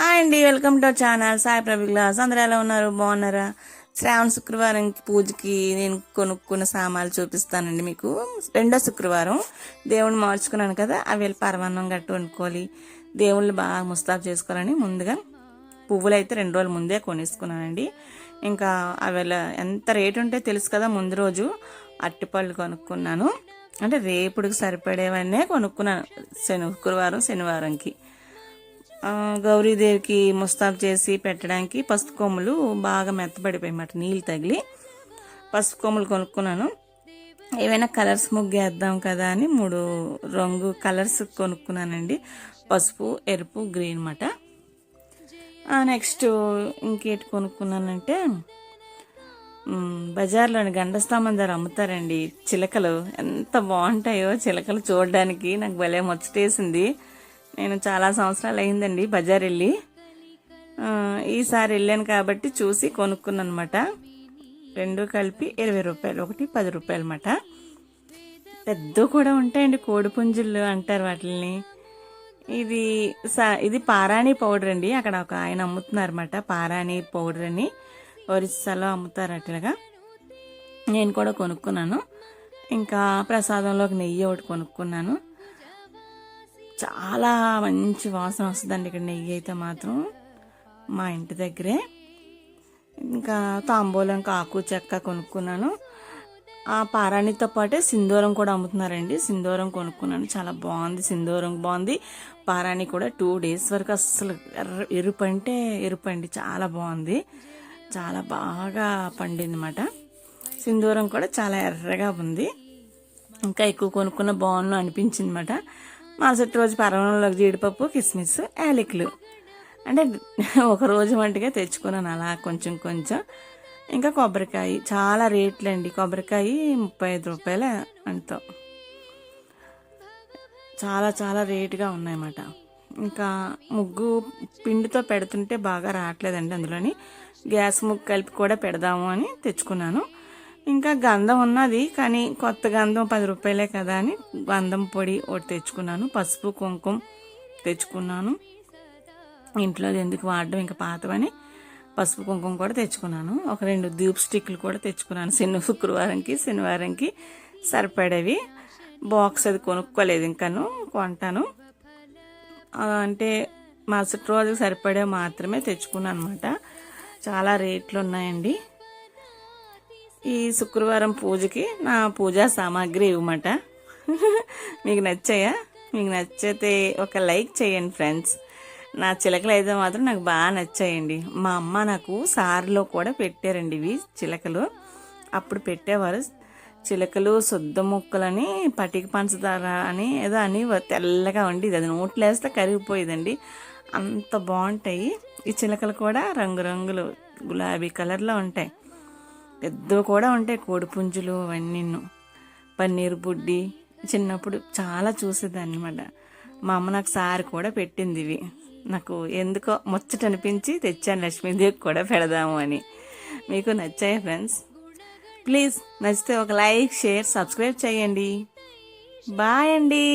Hi అండి welcome to channel. Sai Prabhu glass. అందరూ ఎలా ఉన్నారు? బాగున్నారా? శ్రావణ శుక్రవారం పూజకి నేను కొనుక్కున్న సామాన్లు చూపిస్తానండి మీకు. రెండో శుక్రవారం. దేవుణ్ణి మార్చుకున్నాను కదా అవి వెళ్ళి పరమాన్నం గట్టు వండుకోవాలి. దేవుళ్ళు బాగా ముస్తాబు చేసుకోవాలని ముందుగా పువ్వులు అయితే రెండు రోజుల ముందే కొనేసుకున్నానండి. ఇంకా అవి ఎంత రేటు ఉంటే తెలుసు కదా ముందు రోజు అట్టిపళ్ళు కొనుక్కున్నాను. అంటే రేపుడికి సరిపడేవన్నీ కొనుక్కున్నాను శని శుక్రవారం శనివారంకి. గౌరీదేవికి ముస్తాబు చేసి పెట్టడానికి పసుపు కొమ్ములు బాగా మెత్తబడిపోయాయి నీళ్ళు తగిలి. పసుపు కొమ్ములు కొనుక్కున్నాను. ఏవైనా కలర్స్ ముగ్గేద్దాం కదా అని మూడు రంగు కలర్స్ కొనుక్కున్నానండి. పసుపు ఎరుపు గ్రీన్ మాట నెక్స్ట్ ఇంకేటి కొనుక్కున్నానంటే బజార్లోని గండస్తంభం ధర అమ్ముతారండి చిలకలు. ఎంత బాగుంటాయో చిలకలు చూడడానికి. నాకు భలే ముచ్చటేసింది. నేను చాలా సంవత్సరాలు అయిందండి బజార్ వెళ్ళి ఈసారి వెళ్ళాను కాబట్టి చూసి కొనుక్కున్నాను అనమాట రెండు కలిపి ఇరవై రూపాయలు ఒకటి పది రూపాయలు అన్నమాట. పెద్ద కూడా ఉంటాయండి కోడి పుంజులు అంటారు వాటిని ఇది సా ఇది పారాణి పౌడర్ అండి అక్కడ ఒక ఆయన అమ్ముతున్నారన్నమాట పారాణి పౌడర్ అని. ఒరిస్సాలో అమ్ముతారు అట్లాగా నేను కూడా కొనుక్కున్నాను. ఇంకా ప్రసాదంలోకి నెయ్యి ఒకటి కొనుక్కున్నాను. చాలా మంచి వాసన వస్తుందండి ఇక్కడ నెయ్యి అయితే మాత్రం. మా ఇంటి దగ్గరే. ఇంకా తాంబూలం కాకు చెక్క కొనుక్కున్నాను. ఆ పారాణితో పాటే సింధూరం కూడా అమ్ముతున్నారండి. సింధూరం కొనుక్కున్నాను. చాలా బాగుంది సింధూరం. బాగుంది. పారాణి కూడా టూ డేస్ వరకు అస్సలు ఎర్ర ఎరుపు అంటే ఎరుపు అండి. చాలా బాగుంది. చాలా బాగా పండింది అనమాట సింధూరం కూడా చాలా ఎర్రగా ఉంది. ఇంకా ఎక్కువ కొనుక్కున్న బాగున్నా అనిపించింది అనమాట మరుసటి రోజు పర్వణంలోకి జీడిపప్పు కిస్మిస్ యాలకులు. అంటే ఒక రోజు వంటగా తెచ్చుకున్నాను అలా కొంచెం కొంచెం. ఇంకా కొబ్బరికాయ చాలా రేట్లు అండి కొబ్బరికాయ ముప్పై ఐదు రూపాయల అంత చాలా చాలా రేటుగా ఉన్నాయన్నమాట. ఇంకా ముగ్గు పిండితో పెడుతుంటే బాగా రావట్లేదండి అందులోని. గ్యాస్ ముగ్గు కలిపి కూడా పెడదాము అని తెచ్చుకున్నాను. ఇంకా గంధం ఉన్నది కానీ కొత్త గంధం పది రూపాయలే కదా అని గంధం పొడి ఒకటి తెచ్చుకున్నాను పసుపు కుంకుమ తెచ్చుకున్నాను. ఇంట్లో ఎందుకు వాడడం ఇంకా పాతవని పసుపు కుంకుమ కూడా తెచ్చుకున్నాను. ఒక రెండు ధూప్ స్టిక్లు కూడా తెచ్చుకున్నాను శని శుక్రవారంకి శనివారంకి సరిపడేవి. బాక్స్ అది కొనుక్కోలేదు ఇంకాను కొంటాను. అంటే మరుసటి రోజుకి సరిపడే మాత్రమే తెచ్చుకున్నాను అనమాట చాలా రేట్లు ఉన్నాయండి. ఈ శుక్రవారం పూజకి నా పూజా సామాగ్రి ఇవ్వమాట. మీకు నచ్చాయా? మీకు నచ్చితే ఒక లైక్ చేయండి ఫ్రెండ్స్. నా చిలకలు అయితే మాత్రం నాకు బాగా నచ్చాయండి. మా అమ్మ నాకు సార్లో కూడా పెట్టారండి ఇవి చిలకలు. అప్పుడు పెట్టేవారు. చిలకలు శుద్ధ ముక్కలని పటిక పంచదార అని ఏదో అని తెల్లగా ఉండేది అది నోట్లో వేస్తే కరిగిపోయేదండి. అంత బాగుంటాయి. ఈ చిలకలు కూడా రంగురంగులు గులాబీ కలర్లో ఉంటాయి. పెద్దవి కూడా ఉంటాయి కోడిపుంజులు అవన్నీ పన్నీర్ బుడ్డి. చిన్నప్పుడు చాలా చూసేదాన్ని అనమాట మా అమ్మ నాకు సారి కూడా పెట్టింది ఇవి. నాకు ఎందుకో ముచ్చట అనిపించి తెచ్చాను లక్ష్మీదేవి కూడా పెడదాము అని. మీకు నచ్చాయి ఫ్రెండ్స్? ప్లీజ్ నచ్చితే ఒక లైక్ షేర్ సబ్స్క్రైబ్ చేయండి. బాయ్ అండి.